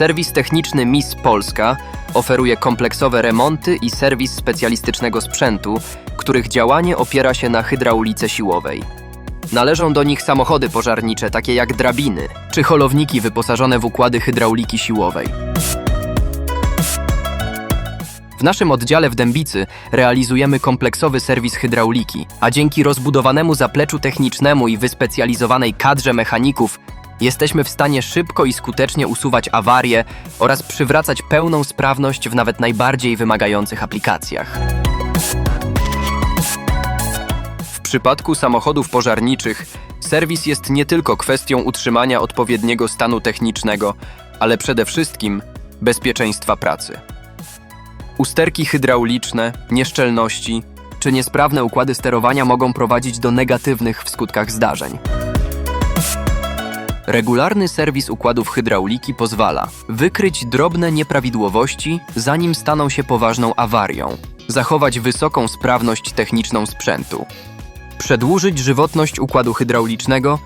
Serwis techniczny MIS Polska oferuje kompleksowe remonty i serwis specjalistycznego sprzętu, których działanie opiera się na hydraulice siłowej. Należą do nich samochody pożarnicze, takie jak drabiny, czy holowniki wyposażone w układy hydrauliki siłowej. W naszym oddziale w Dębicy realizujemy kompleksowy serwis hydrauliki, a dzięki rozbudowanemu zapleczu technicznemu i wyspecjalizowanej kadrze mechaników jesteśmy w stanie szybko i skutecznie usuwać awarie oraz przywracać pełną sprawność w nawet najbardziej wymagających aplikacjach. W przypadku samochodów pożarniczych serwis jest nie tylko kwestią utrzymania odpowiedniego stanu technicznego, ale przede wszystkim bezpieczeństwa pracy. Usterki hydrauliczne, nieszczelności czy niesprawne układy sterowania mogą prowadzić do negatywnych w skutkach zdarzeń. Regularny serwis układów hydrauliki pozwala wykryć drobne nieprawidłowości, zanim staną się poważną awarią, zachować wysoką sprawność techniczną sprzętu, przedłużyć żywotność układu hydraulicznego,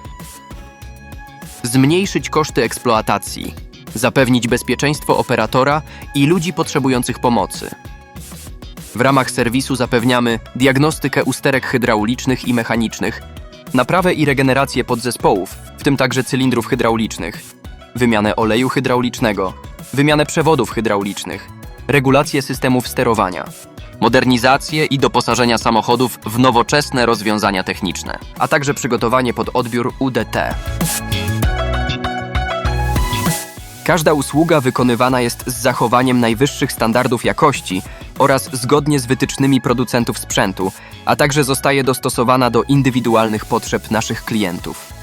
zmniejszyć koszty eksploatacji, zapewnić bezpieczeństwo operatora i ludzi potrzebujących pomocy. W ramach serwisu zapewniamy diagnostykę usterek hydraulicznych i mechanicznych, naprawę i regenerację podzespołów, w tym także cylindrów hydraulicznych, wymianę oleju hydraulicznego, wymianę przewodów hydraulicznych, regulację systemów sterowania, modernizację i doposażenia samochodów w nowoczesne rozwiązania techniczne, a także przygotowanie pod odbiór UDT. Każda usługa wykonywana jest z zachowaniem najwyższych standardów jakości oraz zgodnie z wytycznymi producentów sprzętu, a także zostaje dostosowana do indywidualnych potrzeb naszych klientów.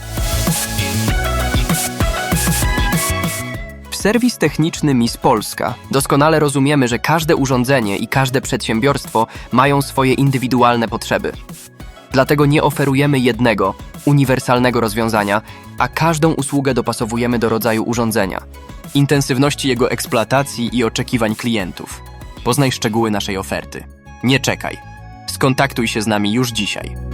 Serwis techniczny MIS Polska doskonale rozumiemy, że każde urządzenie i każde przedsiębiorstwo mają swoje indywidualne potrzeby. Dlatego nie oferujemy jednego, uniwersalnego rozwiązania, a każdą usługę dopasowujemy do rodzaju urządzenia, intensywności jego eksploatacji i oczekiwań klientów. Poznaj szczegóły naszej oferty. Nie czekaj. Skontaktuj się z nami już dzisiaj.